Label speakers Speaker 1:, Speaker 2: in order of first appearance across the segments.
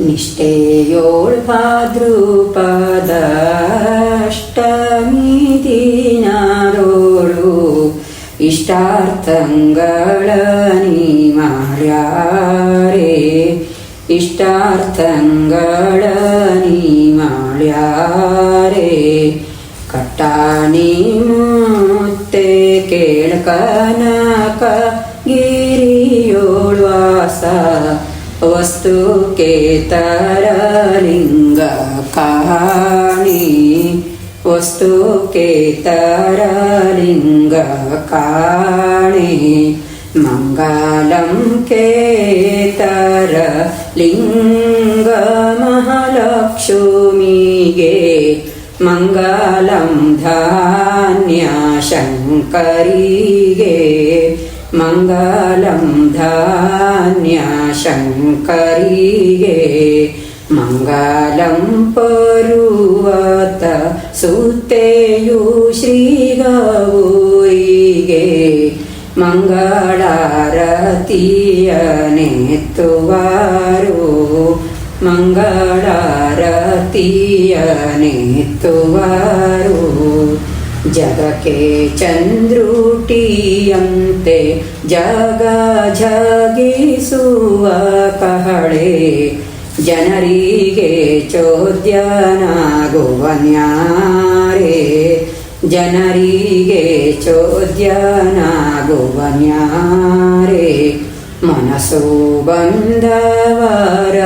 Speaker 1: ನಿಷ್ಠೆಯೋಳ್ ಭಾದ್ರಪದಷ್ಟಮಿ ದಿನಾರೋಳು ಇಷ್ಟಾರ್ಥಂಗಳ ಮಾಡ್ಯಾರೆ ಇಷ್ಟಾರ್ಥಂಗಳ ಮಾಡ್ಯಾರೆ ಕಟ್ಟಾಣಿ ಮುತ್ತೆ ಕೇಳ್ಕನಕ ಗಿರಿಯೋಳ್ वस्तुकेतरलिङ्गकाणि। वस्तुकेतरलिङ्गकाणि। मङ्गलं केतरलिङ्गमहालक्ष्मीगे। मङ्गलं धान्या शङ्करीगे ಮಂಗಲಂ ಕೇತರ ಲಿಂಗ ಮಹಾಲಕ್ಷ್ಮಿಗೆ ಮಂಗಲಂ ಧಾನ್ಯ ಶಂಕರಿಗೆ ಮಂಗಲಂ ಧಾನ್ಯ ಶಂಕರಿಗೆ ಜಗಕ್ಕೆ ಚಂದ್ರೂಟಿಯಂತೆ ಜಗ ಜಗಿಸುವ ಕಹಳೆ. ಜನರಿಗೆ ಚೋದ್ಯನಾಗುವನ್ಯಾರೆ ಜನರಿಗೆ ಚೋದ್ಯನಾಗುವನ್ಯಾರೆ ಮನಸ್ಸು ಬಂದವರ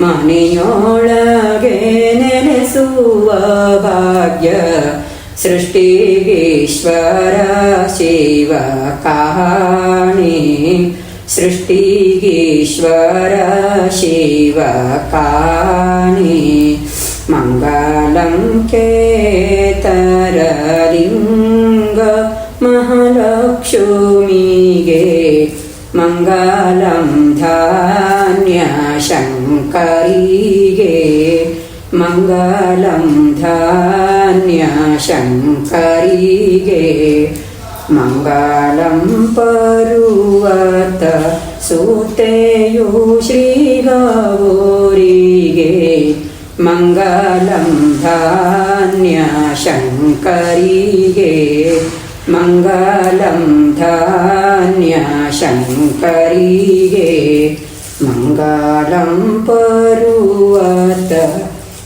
Speaker 1: ಮನೆಯೊಳಗೆ ನೆನೆಸುವ ಭಾಗ್ಯ. सृष्टिगेश्वर शिव काणि सृष्टिगेश्वर शैव कानि मङ्गलं केतरलिङ्ग महालक्ष्मीगे मङ्गलं धान्यशङ्कै शङ्करीगे मङ्गलं परुवत सुतेयु श्रीगौरीगे मङ्गलं धान्य शङ्करीगे मङ्गलं धान्य शङ्करीगे मङ्गलं परुवत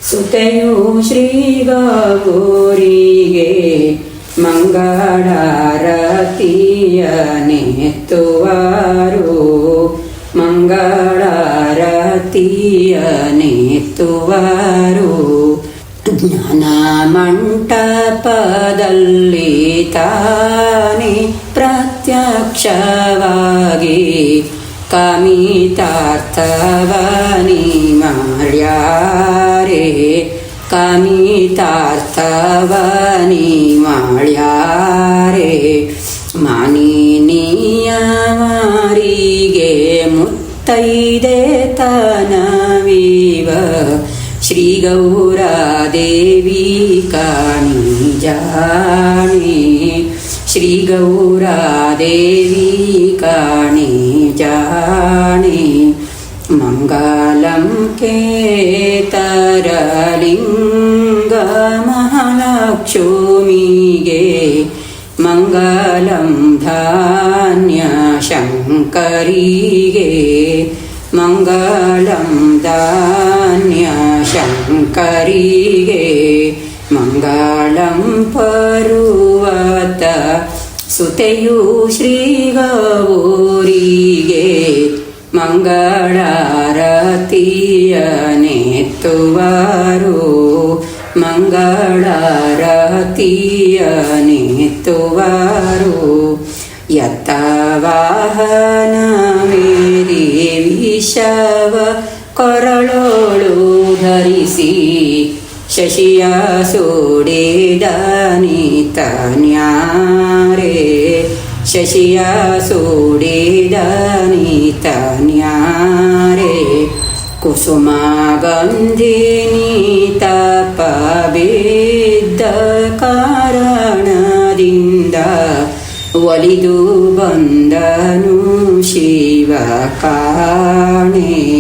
Speaker 1: ಸುತೆಯು ಶ್ರೀಗೌರಿಗೆ ಮಂಗಳಾರತಿಯನೆತ್ತುವಾರು. ಮಂಗಳಾರತಿಯನೆತ್ತುವಾರು. ಜ್ಞಾನ ಮಂಟಪದಲ್ಲಿ ತಾನೆ ಪ್ರತ್ಯಕ್ಷವಾಗಿ कमितार्थवनि मार्यारे कमितार्थवनि मार्यारे मानिनीय मारिगे मुत्तैदे तनविव श्रीगौरादेवी कानि जाने श्रीगौरादेवी कानि जाने मङ्गलं केतरलिङ्गमहालक्ष्मीगे मङ्गलं धान्यशङ्करीगे मङ्गलं धान्यशङ्करीगे मङ्गलं पर्वत ಸುತೆಯು ಶ್ರೀಗೌರಿಗೆ ಮಂಗಳಾರತಿಯನೆತ್ತುವಾರು. ಮಂಗಳಾರತಿಯನೆತ್ತುವಾರು. ಯತ್ತ ವಾಹನ ಮೇರಿ ವಿಷವ ಕೊರಳೋಳು ಧರಿಸಿ ಶಶಿಯ ಸೋಡಿದ ನೀತನ್ಯಾರೆ ಶಶಿಯ ಸೋಡಿದ ನೀತನ್ಯಾರೆ ಕುಸುಮ ಗಂಧಿನಿ ತಪ ಬಿದ್ದ ಕಾರಣದಿಂದ ಒಲಿದು ಬಂದನು ಶಿವ ಕಾಣೆ.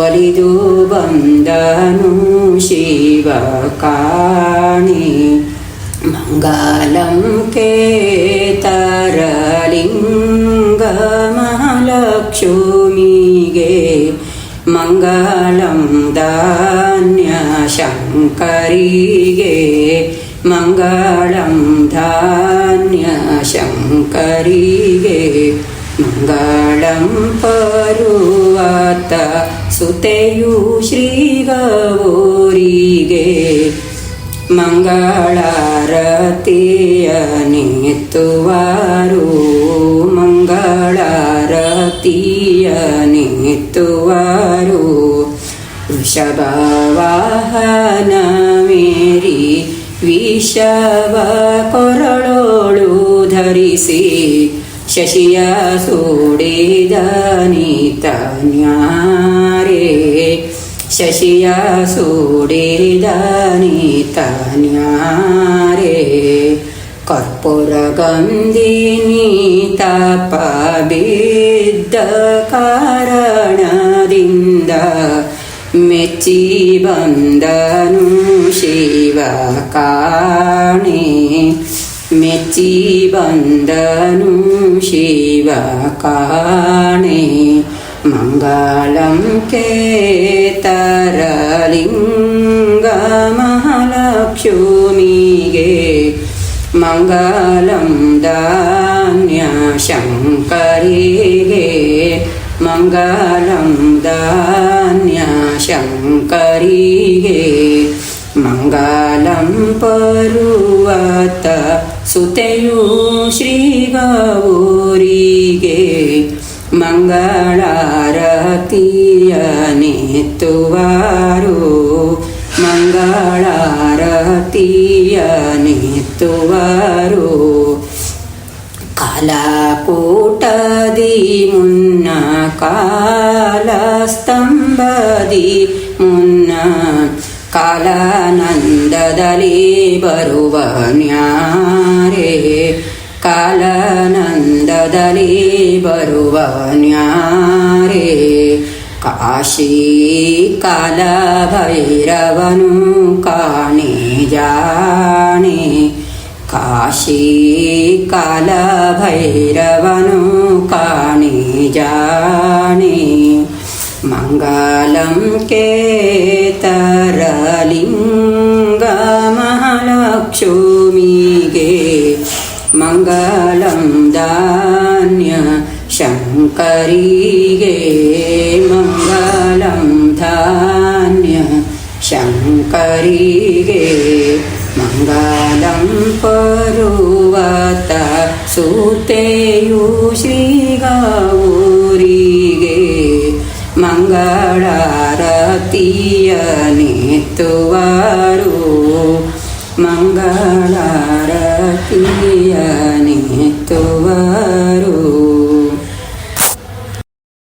Speaker 1: ಒಲಿದು ಬಂದನು ಶಿವ ಕಾಣಿ ಮಂಗಲಂ ಕೇತರಲಿಂಗ ಮಹಾಲಕ್ಷ್ಮಿಗೆ ಮಂಗಳಂ ಧಾನ್ಯ ಶಂಕರಿಗೆ ಮಂಗಳಂ ಧಾನ್ಯ ಶಂಕರಿಗೆ ಮಂಗಳಂ ಪರುವತ ಸುತೆಯು ಶ್ರೀಗೌರಿಗೆ ಮಂಗಳಾರತಿಯ ನಿತ್ತುವಾರು. ಮಂಗಳಾರತಿಯ ನಿತ್ತುವಾರು. ವೃಷಭವಾಹನ ಮೇರಿ ವಿಷವ ಕೊರಳೋಳು ಧರಿಸಿ शशियासूडिदनितान्या रे शशियासूडिर्दनितान्या रे कर्पोरगन्दिनीता बन्दनु मेचीबन्दनुषिव जीवन्दनु शिवकाणे मङ्गलं केतरलिङ्गमहलक्ष्मीगे मङ्गलं दान्यशङ्करिगे मङ्गलं दान्यशङ्करिगे ಮೆಚ್ಚಿ ಶ್ರೀ ಗೌರಿಗೆ ಮಂಗಳಾರತಿಯ ಮಂಗಳಂ ಮಂಗಳಾರತಿಯ ಮಹಾಲಕ್ಷ್ಮಿಗೆ ಕಲಾಕೂಟದಿ ಮುನ್ನ ಕಾಲ ಸ್ತಂಭದಿ ಧಾನ್ಯ ಶಂಕರಿಗೆ ಮಂಗಲಂ ಪರುವತ ಸುತೆಯು ಶ್ರೀಗೌರಿಗೆ ಮಂಗಳಾರತಿಯ ನಿತ್ತುವಾರು ಮಂಗಳಾರತಿಯ ನಿತ್ತುವಾರು ಕಾಲಕೂಟದಿ ಮುನ್ನ ಕಾಲಸ್ತಂಭದಿ ಮುನ್ನ ಕಾಲಾನಂದದಲ್ಲಿ ಬರುವ ನ್ಯಾರೇ ಕಾಲಾನಂದದಲ್ಲಿ ಬರುವ ನ್ಯಾರೇ ಕಾಶಿ ಕಾಲ ಭೈರವನು ಕಾಣೆ ಜಾಣೆ ಕಾಶಿ ಕಾಲ ಭೈರವನು ಕಾಣೆ ಜಾಣೆ ಮಂಗಲಂ ಕೇತರಲಿಂಗ लिङ्गमहालक्षोमि मङ्गलं धान्य शङ्करीगे मङ्गलं धान्य शङ्करीगे मङ्गलं परुवता सुतेयो श्रीगौरीगे मङ्गल ನಿತ್ತುವಾರು ಮಂಗಳಾರತಿಯ ನಿತ್ತುವಾರು